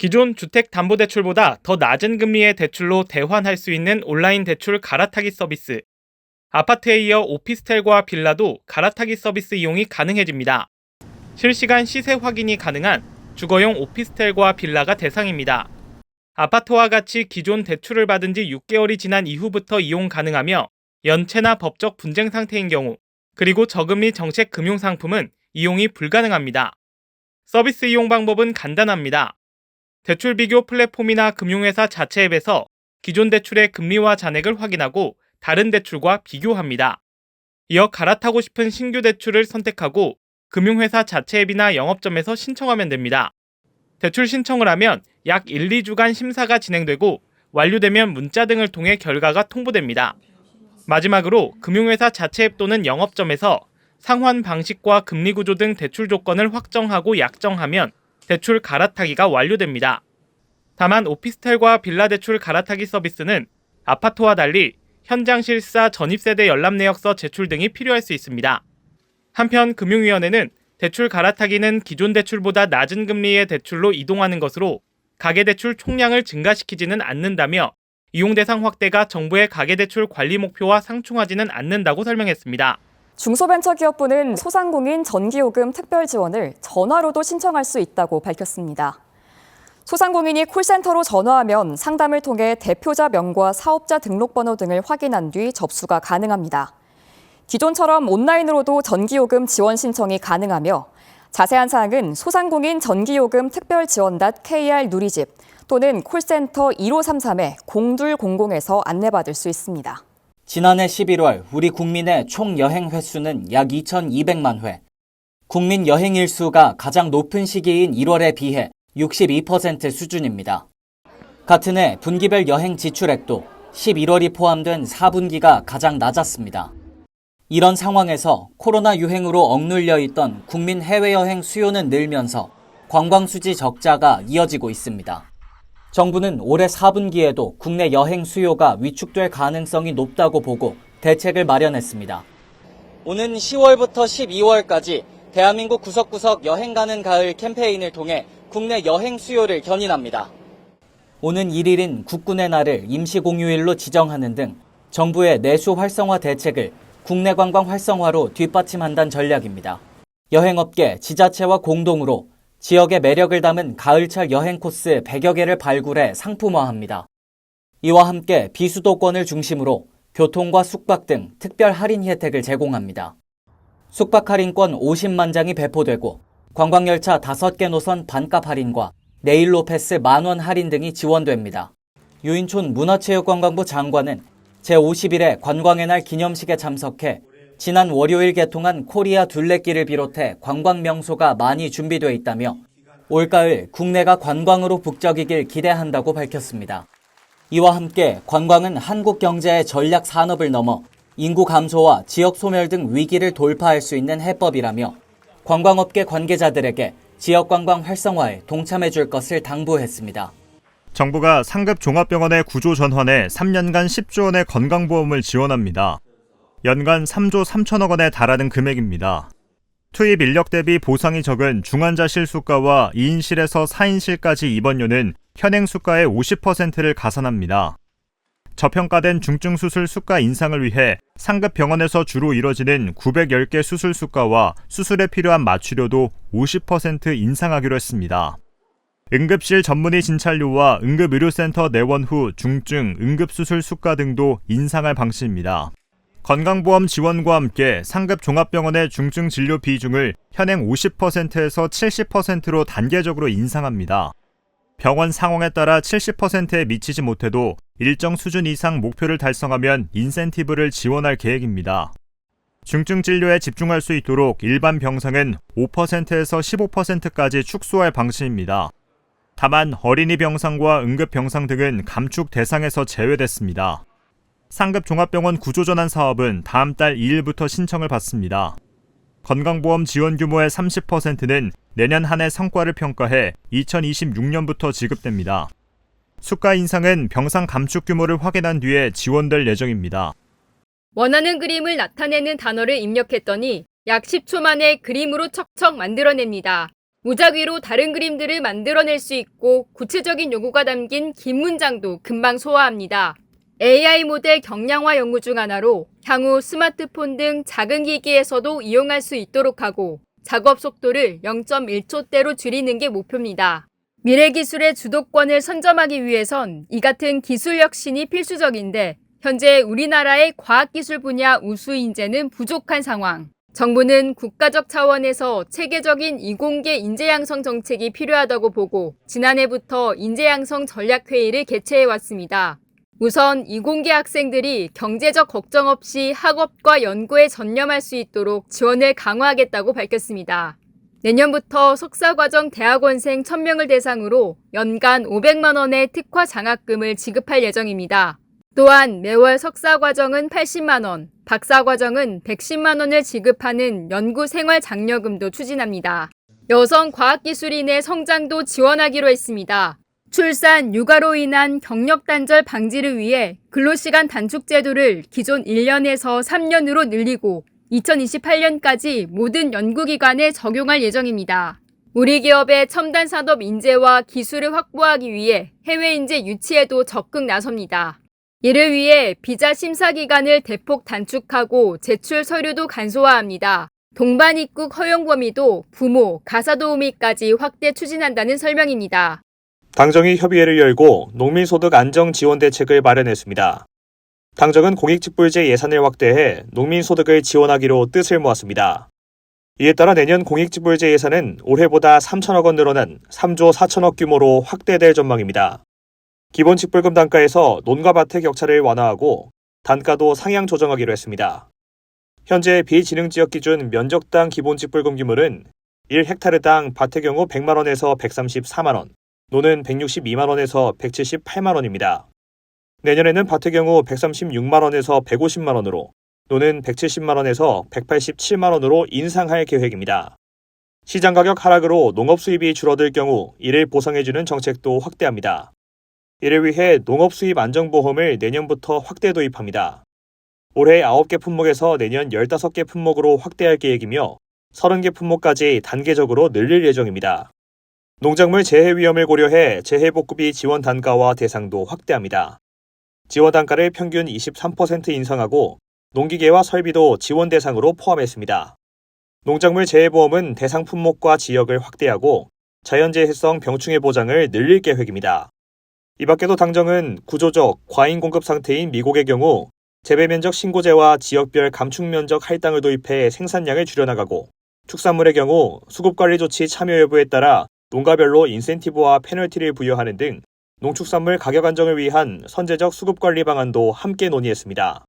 기존 주택담보대출보다 더 낮은 금리의 대출로 대환할 수 있는 온라인 대출 갈아타기 서비스. 아파트에 이어 오피스텔과 빌라도 갈아타기 서비스 이용이 가능해집니다. 실시간 시세 확인이 가능한 주거용 오피스텔과 빌라가 대상입니다. 아파트와 같이 기존 대출을 받은 지 6개월이 지난 이후부터 이용 가능하며 연체나 법적 분쟁 상태인 경우 그리고 저금리 정책 금융 상품은 이용이 불가능합니다. 서비스 이용 방법은 간단합니다. 대출 비교 플랫폼이나 금융회사 자체 앱에서 기존 대출의 금리와 잔액을 확인하고 다른 대출과 비교합니다. 이어 갈아타고 싶은 신규 대출을 선택하고 금융회사 자체 앱이나 영업점에서 신청하면 됩니다. 대출 신청을 하면 약 1, 2주간 심사가 진행되고 완료되면 문자 등을 통해 결과가 통보됩니다. 마지막으로 금융회사 자체 앱 또는 영업점에서 상환 방식과 금리 구조 등 대출 조건을 확정하고 약정하면 대출 갈아타기가 완료됩니다. 다만 오피스텔과 빌라 대출 갈아타기 서비스는 아파트와 달리 현장 실사 전입세대 열람 내역서 제출 등이 필요할 수 있습니다. 한편 금융위원회는 대출 갈아타기는 기존 대출보다 낮은 금리의 대출로 이동하는 것으로 가계대출 총량을 증가시키지는 않는다며 이용 대상 확대가 정부의 가계대출 관리 목표와 상충하지는 않는다고 설명했습니다. 중소벤처기업부는 소상공인 전기요금 특별 지원을 전화로도 신청할 수 있다고 밝혔습니다. 소상공인이 콜센터로 전화하면 상담을 통해 대표자 명과 사업자 등록번호 등을 확인한 뒤 접수가 가능합니다. 기존처럼 온라인으로도 전기요금 지원 신청이 가능하며 자세한 사항은 소상공인 전기요금 특별 지원닷 KR 누리집 또는 콜센터 1533에 0200에서 안내받을 수 있습니다. 지난해 11월 우리 국민의 총 여행 횟수는 약 2,200만 회. 국민 여행 일수가 가장 높은 시기인 1월에 비해 62% 수준입니다. 같은 해 분기별 여행 지출액도 11월이 포함된 4분기가 가장 낮았습니다. 이런 상황에서 코로나 유행으로 억눌려 있던 국민 해외여행 수요는 늘면서 관광수지 적자가 이어지고 있습니다. 정부는 올해 4분기에도 국내 여행 수요가 위축될 가능성이 높다고 보고 대책을 마련했습니다. 오는 10월부터 12월까지 대한민국 구석구석 여행 가는 가을 캠페인을 통해 국내 여행 수요를 견인합니다. 오는 1일인 국군의 날을 임시 공휴일로 지정하는 등 정부의 내수 활성화 대책을 국내 관광 활성화로 뒷받침한다는 전략입니다. 여행업계, 지자체와 공동으로 지역의 매력을 담은 가을철 여행 코스 100여 개를 발굴해 상품화합니다. 이와 함께 비수도권을 중심으로 교통과 숙박 등 특별 할인 혜택을 제공합니다. 숙박 할인권 50만 장이 배포되고 관광열차 5개 노선 반값 할인과 내일로 패스 만원 할인 등이 지원됩니다. 유인촌 문화체육관광부 장관은 제50일의 관광의 날 기념식에 참석해 지난 월요일 개통한 코리아 둘레길을 비롯해 관광 명소가 많이 준비되어 있다며 올가을 국내가 관광으로 북적이길 기대한다고 밝혔습니다. 이와 함께 관광은 한국 경제의 전략 산업을 넘어 인구 감소와 지역 소멸 등 위기를 돌파할 수 있는 해법이라며 관광업계 관계자들에게 지역 관광 활성화에 동참해 줄 것을 당부했습니다. 정부가 상급 종합병원의 구조 전환에 3년간 10조 원의 건강보험을 지원합니다. 연간 3조 3천억 원에 달하는 금액입니다. 투입 인력 대비 보상이 적은 중환자 실 수가와 2인실에서 4인실까지 입원료는 현행 수가의 50%를 가산합니다. 저평가된 중증 수술 수가 인상을 위해 상급 병원에서 주로 이뤄지는 910개 수술 수가와 수술에 필요한 마취료도 50% 인상하기로 했습니다. 응급실 전문의 진찰료와 응급의료센터 내원 후 중증 응급수술 수가 등도 인상할 방침입니다. 건강보험 지원과 함께 상급 종합병원의 중증 진료 비중을 현행 50%에서 70%로 단계적으로 인상합니다. 병원 상황에 따라 70%에 미치지 못해도 일정 수준 이상 목표를 달성하면 인센티브를 지원할 계획입니다. 중증 진료에 집중할 수 있도록 일반 병상은 5%에서 15%까지 축소할 방침입니다. 다만 어린이 병상과 응급 병상 등은 감축 대상에서 제외됐습니다. 상급 종합병원 구조전환 사업은 다음 달 2일부터 신청을 받습니다. 건강보험 지원 규모의 30%는 내년 한 해 성과를 평가해 2026년부터 지급됩니다. 수가 인상은 병상 감축 규모를 확인한 뒤에 지원될 예정입니다. 원하는 그림을 나타내는 단어를 입력했더니 약 10초 만에 그림으로 척척 만들어냅니다. 무작위로 다른 그림들을 만들어낼 수 있고 구체적인 요구가 담긴 긴 문장도 금방 소화합니다. AI 모델 경량화 연구 중 하나로 향후 스마트폰 등 작은 기기에서도 이용할 수 있도록 하고 작업 속도를 0.1초대로 줄이는 게 목표입니다. 미래 기술의 주도권을 선점하기 위해선 이 같은 기술 혁신이 필수적인데 현재 우리나라의 과학기술 분야 우수 인재는 부족한 상황. 정부는 국가적 차원에서 체계적인 이공계 인재 양성 정책이 필요하다고 보고 지난해부터 인재 양성 전략 회의를 개최해 왔습니다. 우선 이공계 학생들이 경제적 걱정 없이 학업과 연구에 전념할 수 있도록 지원을 강화하겠다고 밝혔습니다. 내년부터 석사과정 대학원생 1000명을 대상으로 연간 500만 원의 특화 장학금을 지급할 예정입니다. 또한 매월 석사과정은 80만 원, 박사과정은 110만 원을 지급하는 연구 생활 장려금도 추진합니다. 여성 과학기술인의 성장도 지원하기로 했습니다. 출산, 육아로 인한 경력 단절 방지를 위해 근로시간 단축 제도를 기존 1년에서 3년으로 늘리고 2028년까지 모든 연구기관에 적용할 예정입니다. 우리 기업의 첨단 산업 인재와 기술을 확보하기 위해 해외 인재 유치에도 적극 나섭니다. 이를 위해 비자 심사 기간을 대폭 단축하고 제출 서류도 간소화합니다. 동반 입국 허용 범위도 부모, 가사 도우미까지 확대 추진한다는 설명입니다. 당정이 협의회를 열고 농민소득 안정 지원 대책을 마련했습니다. 당정은 공익직불제 예산을 확대해 농민소득을 지원하기로 뜻을 모았습니다. 이에 따라 내년 공익직불제 예산은 올해보다 3천억 원 늘어난 3조 4천억 규모로 확대될 전망입니다. 기본 직불금 단가에서 논과 밭의 격차를 완화하고 단가도 상향 조정하기로 했습니다. 현재 비진흥지역 기준 면적당 기본 직불금 규모는 1헥타르당 밭의 경우 100만 원에서 134만 원, 노는 162만 원에서 178만 원입니다. 내년에는 밭의 경우 136만 원에서 150만 원으로, 노는 170만 원에서 187만 원으로 인상할 계획입니다. 시장 가격 하락으로 농업 수입이 줄어들 경우 이를 보상해주는 정책도 확대합니다. 이를 위해 농업 수입 안정보험을 내년부터 확대 도입합니다. 올해 9개 품목에서 내년 15개 품목으로 확대할 계획이며 30개 품목까지 단계적으로 늘릴 예정입니다. 농작물 재해 위험을 고려해 재해복구비 지원 단가와 대상도 확대합니다. 지원 단가를 평균 23% 인상하고 농기계와 설비도 지원 대상으로 포함했습니다. 농작물 재해보험은 대상 품목과 지역을 확대하고 자연재해성 병충해 보장을 늘릴 계획입니다. 이 밖에도 당정은 구조적 과잉 공급 상태인 미국의 경우 재배 면적 신고제와 지역별 감축 면적 할당을 도입해 생산량을 줄여나가고 축산물의 경우 수급 관리 조치 참여 여부에 따라 농가별로 인센티브와 페널티를 부여하는 등 농축산물 가격 안정을 위한 선제적 수급 관리 방안도 함께 논의했습니다.